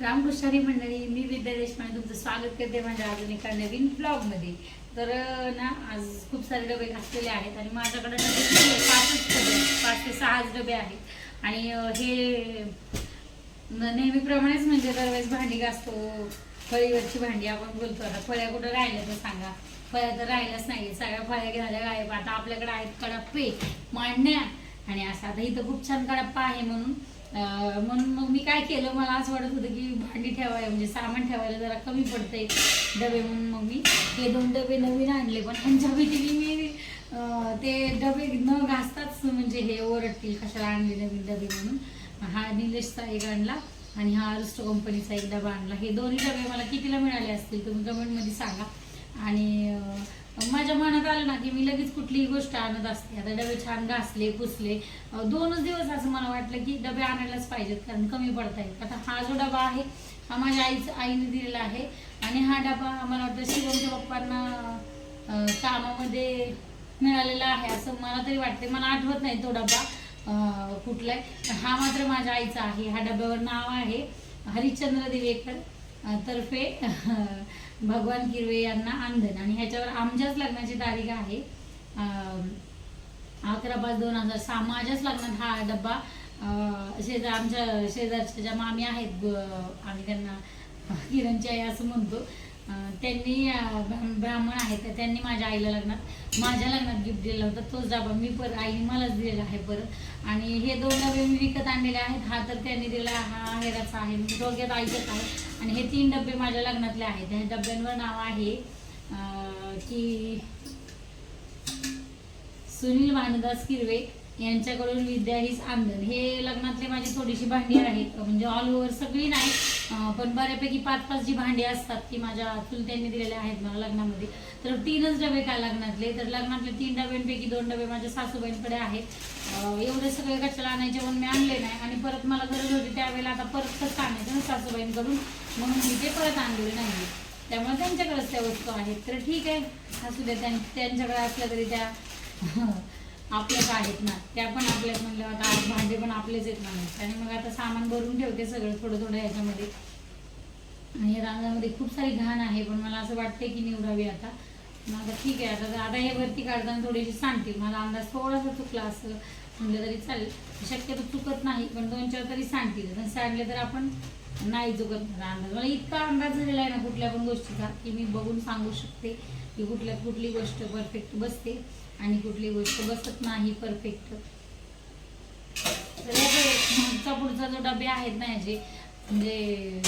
रामकृष्णारी मंडळी मी विद्या देशपांडे तुमचं स्वागत करते माझ्या अजून एका नवीन ब्लॉगमध्ये तर ना आज खूप सारे डबे घातलेले आहेत आणि माझ्याकडे पाचच डबे पाच ते सहाच डबे आहेत. आणि हे नेहमीप्रमाणेच म्हणजे दरवेळेस भांडी घासतो फळीवरची भांडी आपण बोलतो. आता फळ्या कुठं राहिल्या तर सांगा. फळ्या तर राहिल्याच नाही सगळ्या फळ्या घ्यायला गायब. आता आपल्याकडे आहेत कडप्पे मांडण्या आणि असं आता इथं खूप छान कडप्पा आहे म्हणून म्हणून मग मी काय केलं मला असं वाटत होतं की भांडी ठेवायला म्हणजे सामान ठेवायला जरा कमी पडतंय डबे म्हणून मग मी हे दोन डबे नवीन आणले. पण ह्यांच्या भीतीने मी ते डबे न घासताच म्हणजे हे ओरडतील कशाला आणले नवीन डबे म्हणून. हा निलेशचा एक आणला आणि हा अरिस्टो कंपनीचा एक डबा आणला. हे दोन्ही डबे मला कितीला मिळाले असतील तुम्ही कमेंटमध्ये सांगा. आणि माझ्या मनात आलं ना की मी लगेच कुठलीही गोष्ट आणत असते. आता डबे छान घासले पुसले. दोनच दिवस असं मला वाटलं की डबे आणायलाच पाहिजेत कारण कमी पडता येईल आता हा जो डबा आहे हा माझ्या आईचं आईने दिलेला आहे. आणि हा डबा मला वाटतं शिवमच्या पप्पांना कामामध्ये मिळालेला आहे असं मला तरी वाटते मला आठवत नाही तो डबा अं, कुठला आहे हा मात्र माझ्या आईचा आहे. ह्या डब्यावर नाव आहे हरिश्चंद्र दिवेकर. तर्फे भगवान किरवे यांना आंदन. आणि ह्याच्यावर आमच्याच लग्नाची तारीख आहे. अकरा पाच दोन हजार सहा. माझ्याच लग्नात हा डब्बा शेजार आमच्या शेजारच्या ज्या मामी आहेत आम्ही त्यांना किरणची आई असं म्हणतो. त्यांनी ब्राह्मण आहेत तर त्यांनी माझ्या आईला लग्नात माझ्या लग्नात गिफ्ट दिला होता. तोच डबा मी परत आईने मलाच दिलेला आहे परत. आणि हे दोन डबे मी विकत आणलेले आहेत. हा तर त्यांनी दिला हा हेराचा आहे. म्हणजे थोडक्यात आईचाच आहे आणि हे तीन डबे माझ्या लग्नातले आहेत. ह्या डब्यांवर नाव आहे अं, की सुनील भानुदास किरवे यांच्याकडून विद्या हीच आंदन. हे लग्नातले माझी थोडीशी भांडी आहेत. म्हणजे ऑल ओव्हर सगळी नाही पण बऱ्यापैकी पाच पाच जी भांडी असतात ती माझ्या चुलत्यांनी दिलेल्या आहेत मला लग्नामध्ये. तर तीनच डबे काय लग्नातले? तर लग्नातले तीन डब्यांपैकी दोन डबे माझ्या सासूबाईंकडे आहेत. एवढे सगळे कशाला आणायचे म्हणून मी आणले नाही आणि परत मला गरज होती त्यावेळेला आता परत कसं आणायचं ना सासूबाईंकडून? म्हणून मी ते परत आणलेले नाही त्यामुळे त्यांच्याकडेच त्या वस्तू आहेत. तर ठीक आहे. असू द्या त्यां- त्यांच्याकडे असल्या तरी त्या आपल्याच आहेत ना त्या पण आपल्याच म्हणलं आता आज भांडे पण आपलेच आहेत म्हणून आणि मग आता सामान भरून ठेवते सगळं थोडं थोडं ह्याच्यामध्ये. आणि या रांगामध्ये खूप सारी घाण आहे पण मला असं वाटतंय की निवडावी आता. मग आता ठीक आहे आता आता हे वरती काढताना थोडीशी सांगतील मला अंदाज थोडासा चुकला असं म्हणलं तरी चालेल. शक्यतो चुकत नाही पण दोन चार तरी सांगतील. पण सांगले तर आपण नाही चुकत अंदाज. मला इतका अंदाज झालेला आहे ना कुठल्या पण गोष्टीचा की मी बघून सांगू शकते की कुठल्या कुठली गोष्ट परफेक्ट बसते आणि कुठली गोष्ट बसत नाही परफेक्ट मागचा पुढचा जो डबे आहेत ना याचे म्हणजे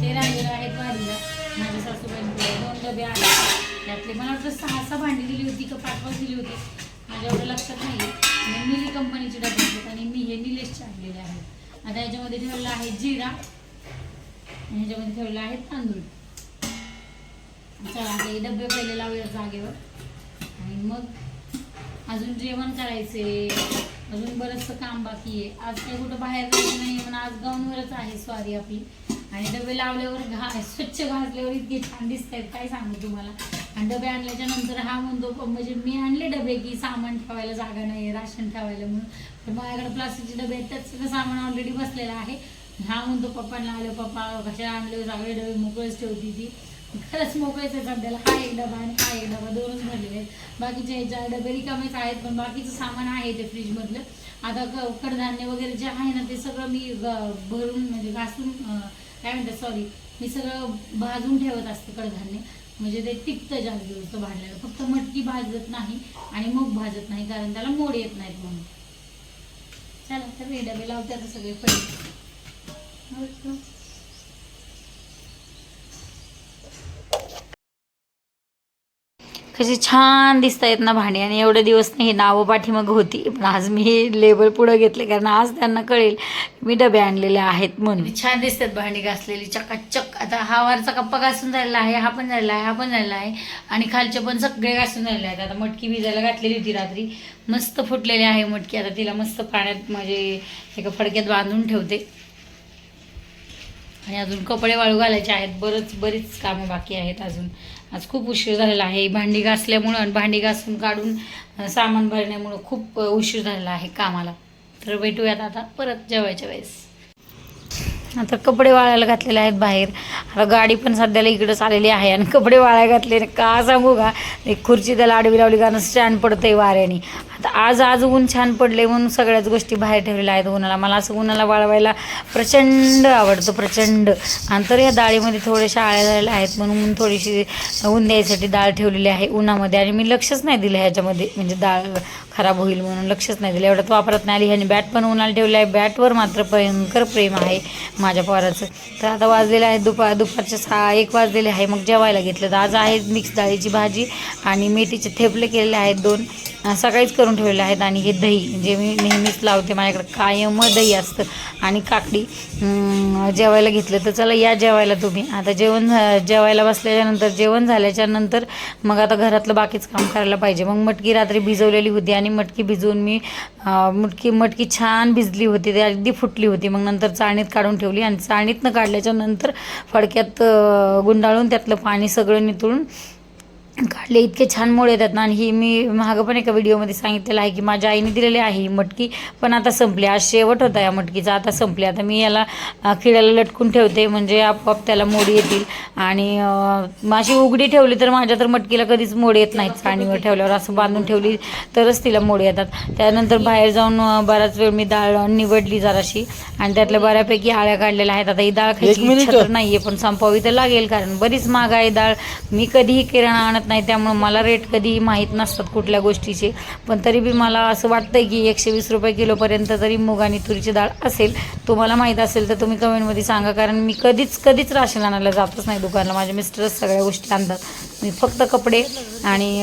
ते राहिलेले आहेत वाढीला माझ्या सासूबाईंकडे दोन डबे आहेत. त्यातले मला वाटतं सहा सहा भांडी दिली होती का पाच पाच दिली होती. माझ्या एवढं लक्षात नाही आणि मिली कंपनीचे डबे आहेत आणि मी हे निलेशचे आणलेले आहेत. आता याच्यामध्ये ठेवलेला आहे जिरा. आणि ह्याच्यामध्ये ठेवलेला आहे तांदूळ. चला हे डबे पहिले लावूया जागेवर. आणि मग अजून जेवण करायचे अजून बरंचसं काम बाकी आहे. आज काही कुठं बाहेर जायचं नाही म्हणून आज गाऊनवरच आहे स्वारी आपली. आणि डबे लावल्यावर घा स्वच्छ घासल्यावर इतके छान दिसत आहेत काय सांगू तुम्हाला. आणि डबे आणल्याच्या नंतर हा म्हणतो म्हणजे मी आणले डबे की सामान ठेवायला जागा नाही राशन ठेवायला म्हणून. पण माझ्याकडे प्लास्टिकचे डबे आहेत त्यात सगळं सामान ऑलरेडी बसलेलं आहे. हा म्हणतो पप्पांना आलो पप्पा कशा आणले सगळे डबे मोकळेच ठेवती ती. खरंच मोकळेच आहे सध्याला. हा एक डबा आणि हा एक डबा दोनच भरलेले आहेत. बाकीचे ज्या डबे रिकामेच आहेत पण बाकीचं सामान आहे ते फ्रीजमधलं. आता क- कडधान्य वगैरे जे आहे ना ते सगळं मी भरून म्हणजे घासून काय म्हणतात सॉरी मी सगळं भाजून ठेवत असते कडधान्य. म्हणजे ते टिकतं जास्त दिवस भाजल्याला फक्त मटकी भाजत नाही आणि मग भाजत नाही कारण त्याला मोड येत नाहीत म्हणून. चला तर हे डबे लावते आता सगळे पैसे कशी छान दिसत आहेत ना भांडी आणि एवढे दिवस नाही नावं पाठीमागं होती. पण आज मी हे लेबल पुढं घेतले कारण आज त्यांना कळेल मी डबे आणलेले आहेत म्हणून. छान दिसतात भांडी घासलेली चकाचक. आता हा वरचा कप्पा घासून झालेला आहे हा पण झालेला आहे हा पण झालेला आहे. आणि खालचे पण सगळे घासून झालेले आहेत. आता मटकी भिजायला घातलेली होती रात्री. मस्त फुटलेली आहे मटकी. आता तिला मस्त पाण्यात म्हणजे एका फडक्यात बांधून ठेवते. आणि अजून कपडे वाळू घालायचे आहेत. बरंच बरीच कामं बाकी आहेत अजून. आज खूप उशीर झालेला आहे. भांडी घासल्यामुळं आणि भांडी घासून काढून सामान भरण्यामुळं खूप उशीर झालेला आहे कामाला. तर भेटूयात आता परत जेवायच्या वेळेस. आता कपडे वाळायला घातलेले आहेत बाहेर. आता गाडी पण सध्याला इकडंच आलेली आहे आणि कपडे वाळायला घातले. का सांगू का? एक खुर्ची त्याला आडवी लावली कारण स्टँड पडतंय वाऱ्याने. आता आज आज ऊन छान पडले म्हणून सगळ्याच गोष्टी बाहेर ठेवलेल्या आहेत उन्हाला मला असं उन्हाला वाळवायला प्रचंड आवडतं प्रचंड. आणि तर या डाळीमध्ये थोड्याशा आळ्या झालेल्या आहेत म्हणून थोडीशी ऊन द्यायसाठी डाळ ठेवलेली आहे उन्हामध्ये. आणि मी लक्षच नाही दिलं ह्याच्यामध्ये म्हणजे डाळ खराब होईल म्हणून लक्षच नाही दिलं. एवढ्यात वापरत नाही आली. ह्याने बॅट पण उन्हाला ठेवलं आहे. बॅटवर मात्र भयंकर प्रेम आहे माझ्या पोराचं. तर आता वाजलेलं आहे दुपार दुपारचे सहा एक वाजलेले आहे. मग जेवायला घेतलं. तर आज आहे मिक्स डाळीची भाजी आणि मेथीचे थेपले केलेले आहेत दोन. सकाळीच करून ठेवलेले आहेत आणि हे दही जे मी नेहमीच लावते माझ्याकडे कायम दही असतं. आणि काकडी जेवायला घेतलं तर चला या जेवायला तुम्ही. आता जेवण झा- जेवायला बसल्याच्यानंतर जेवण झाल्याच्यानंतर मग आता घरातलं बाकीच काम करायला पाहिजे. मग मटकी रात्री भिजवलेली होती आणि मटकी भिजवून मी मटकी मटकी छान भिजली होती ती अगदी फुटली होती. मग नंतर चाळणीत काढून ठेवली आणि चाळणीतनं काढल्याच्या नंतर फडक्यात गुंडाळून त्यातलं पाणी सगळं नितळून काढले इतके छान मोड येतात ना. आणि ही मी मागं पण एका व्हिडिओमध्ये सांगितलेलं आहे की माझ्या आईने दिलेली आहे ही मटकी पण आता संपली. आज शेवट होता या मटकीचा आता संपली. आता मी याला खिळ्याला लटकून ठेवते म्हणजे आपोआप त्याला मोड येतील. आणि माशी उघडी ठेवली तर माझ्या तर मटकीला कधीच मोड येत नाहीत. चाळणीवर ठेवल्यावर असं बांधून ठेवली तरच तिला मोड येतात. त्यानंतर बाहेर जाऊन बराच वेळ मी डाळ निवडली जराशी. आणि त्यातल्या बऱ्यापैकी आळ्या काढलेल्या आहेत. आता ही डाळ खायची. इच्छा तर नाहीये पण संपवावी तर लागेल. कारण बरीच महाग आहे डाळ मी कधीही किराणा आणत नाही त्यामुळं मला रेट कधीही माहीत नसतात कुठल्या गोष्टीचे. पण तरी बी मला असं वाटतंय की एकशे वीस रुपये किलोपर्यंत तरी मूग आणि तुरीची डाळ असेल तुम्हाला माहीत असेल तर तुम्ही कमेंटमध्ये सांगा कारण मी कधीच कधीच राशन आणायला जातच नाही दुकानाला. माझे मिस्टरच सगळ्या गोष्टी आणतात. मी फक्त कपडे आणि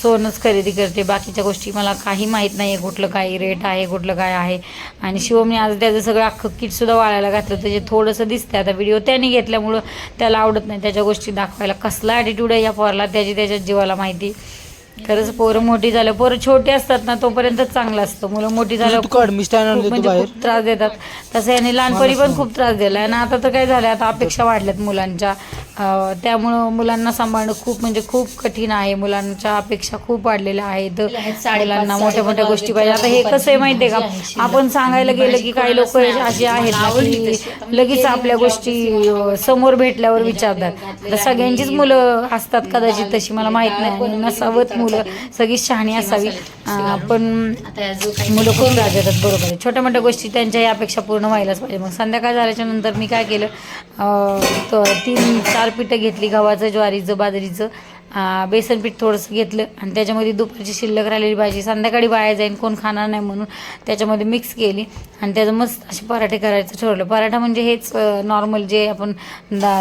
सोनच सोनंच खरेदी करते. बाकीच्या गोष्टी मला काही माहीत नाही आहे कुठलं काही रेट आहे कुठलं काय आहे. आणि शिवमने आज त्याचं सगळं अख्खं किटसुद्धा वाळायला घातलं त्याचे थोडंसं दिसतं आता व्हिडिओ त्याने घेतल्यामुळं त्याला आवडत नाही. त्याच्या गोष्टी दाखवायला कसला ॲटिट्यूड आहे या पोराला. त्याची त्याच्या जीवाला माहिती खरंच पोरं मोठी झालं. पोरं छोटी असतात ना तोपर्यंतच चांगलं असतं. मुलं मोठी झालं तू काढ मी स्टँड आणले तू म्हणजे बाहेर. खूप त्रास देतात. तसं याने लहानपणी पण खूप त्रास दिला आणि आता तर काय झालं आता अपेक्षा वाढल्यात मुलांच्या. अं, त्यामुळं मुलांना सांभाळणं खूप म्हणजे खूप कठीण आहे. मुलांच्या अपेक्षा खूप वाढलेल्या आहेत. मुलांना मोठ्या मोठ्या गोष्टी पाहिजे. आता हे कसं आहे माहितीये का? आपण सांगायला गेलं की काही लोक अशी आहेत ना की लगेच आपल्या गोष्टी अं, समोर भेटल्यावर विचारतात. आता सगळ्यांचीच मुलं असतात कदाचित तशी मला माहीत नाही. आणि नसावत मुलं सगळी शहाणी असावी. पण मुलं खूप त्रास देतात बरोबर आहे. छोट्या मोठ्या गोष्टी त्यांच्या या अपेक्षा पूर्ण व्हायलाच पाहिजे. मग संध्याकाळ झाल्याच्यानंतर मी काय केलं? तीन चार पिठं घेतली गव्हाचं ज्वारीचं बाजरीचं. बेसन पीठ थोडंसं घेतलं आणि त्याच्यामध्ये दुपारची शिल्लक राहिलेली भाजी. संध्याकाळी बाया जाईन कोण खाणार नाही म्हणून त्याच्यामध्ये मिक्स केली आणि त्याचं मस्त असे पराठे करायचं ठरवलं. पराठा म्हणजे हेच नॉर्मल जे आपण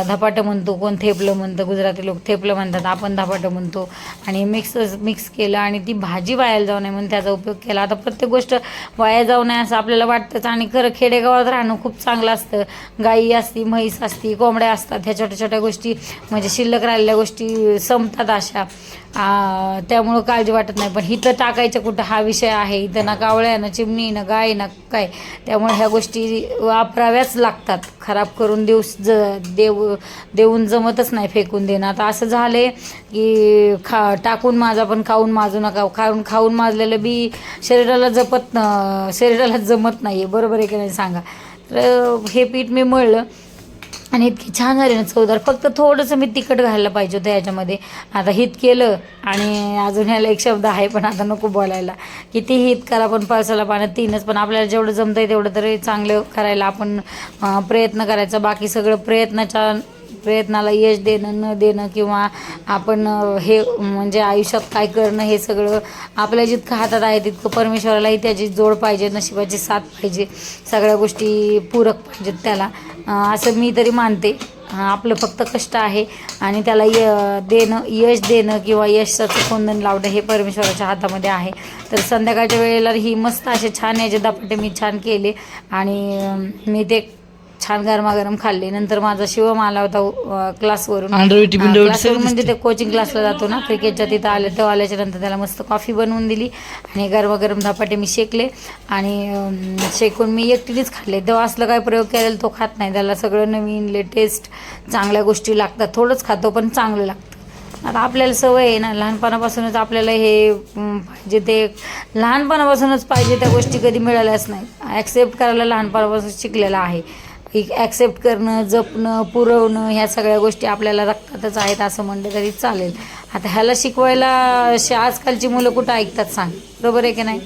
धपाटं म्हणतो कोण थेपलं म्हणतं गुजराती लोक थेपलं म्हणतात आपण धपाटं म्हणतो. आणि मिक्स मिक्स केलं आणि ती भाजी वायाला जाऊ नये म्हणून त्याचा उपयोग केला. आता प्रत्येक गोष्ट वाया जाऊ नये असं आपल्याला वाटतंच आणि खरं खेडेगावात राहणं खूप चांगलं असतं. गाई असती म्हैस असती कोंबड्या असतात ह्या छोट्या छोट्या गोष्टी म्हणजे शिल्लक राहिलेल्या गोष्टी संपतात. अशा. त्यामुळं काळजी वाटत नाही. पण इथं टाकायचं कुठं हा विषय आहे. इथं ना कावळ्या ना चिमणी ना गाय ना काय. त्यामुळे ह्या गोष्टी वापराव्याच लागतात. खराब करून देऊ ज देऊ देऊन जमतच नाही फेकून देणं. आता असं झाले की खा टाकून माझा पण खाऊन माजू नका. खाऊन खाऊन माजलेलं बी शरीराला जपत शरीराला जमत नाही आहे बरोबर आहे की नाही सांगा? तर हे पीठ मी मळलं. आणि इतकी छान झाली ना चवदार. फक्त थोडंसं मी तिखट घालायला पाहिजे होतं याच्यामध्ये. आता हित केलं आणि अजून ह्याला एक शब्द आहे पण आता नको बोलायला. किती हित करा पण पावसाला पाण्यात तीनच पण आपल्याला जेवढं जमतं आहे तेवढं तरी चांगलं करायला आपण प्रयत्न करायचा. बाकी सगळं प्रयत्नाच्या प्रयत्नाला यश देणं न देणं किंवा आपण हे म्हणजे आयुष्यात काय करणं हे सगळं आपल्या जितकं हातात आहे तितकं परमेश्वरालाही त्याची जोड पाहिजे नशिबाची साथ पाहिजे. सगळ्या गोष्टी पूरक पाहिजेत त्याला. असं मी तरी मानते. आपलं फक्त कष्ट आहे आणि त्याला य देणं यश देणं किंवा यशाचं कोंदण लावणं हे परमेश्वराच्या हातामध्ये आहे. तर संध्याकाळच्या वेळेला ही मस्त असे छान याचे धपाटे मी छान केले आणि मी ते छान गरमागरम खाल्ले. नंतर माझा शिवम आला होता क्लासवरून. म्हणजे ते कोचिंग क्लासला जातो ना क्रिकेटच्या तिथं आले तेव्हा आल्याच्यानंतर त्याला मस्त कॉफी बनवून दिली आणि गरमागरम धपाटे मी शेकले आणि शेकून मी एकटीनेच खाल्ले. तेव्हा असलं काय प्रयोग केलेला तो खात नाही. त्याला सगळं नवीन लेटेस्ट चांगल्या गोष्टी लागतात. थोडंच खातो पण चांगलं लागतं. आता आपल्याला सवय आहे ना लहानपणापासूनच आपल्याला हे पाहिजे ते लहानपणापासूनच पाहिजे त्या गोष्टी कधी मिळाल्याच नाही. ॲक्सेप्ट करायला लहानपणापासून शिकलेलं आहे. एक ॲक्सेप्ट करणं जपणं पुरवणं ह्या सगळ्या गोष्टी आपल्याला रक्तातच आहेत असं म्हणलं तरी चालेल. आता ह्याला शिकवायला अशी आजकालची मुलं कुठं ऐकतात सांग. बरोबर आहे की नाही?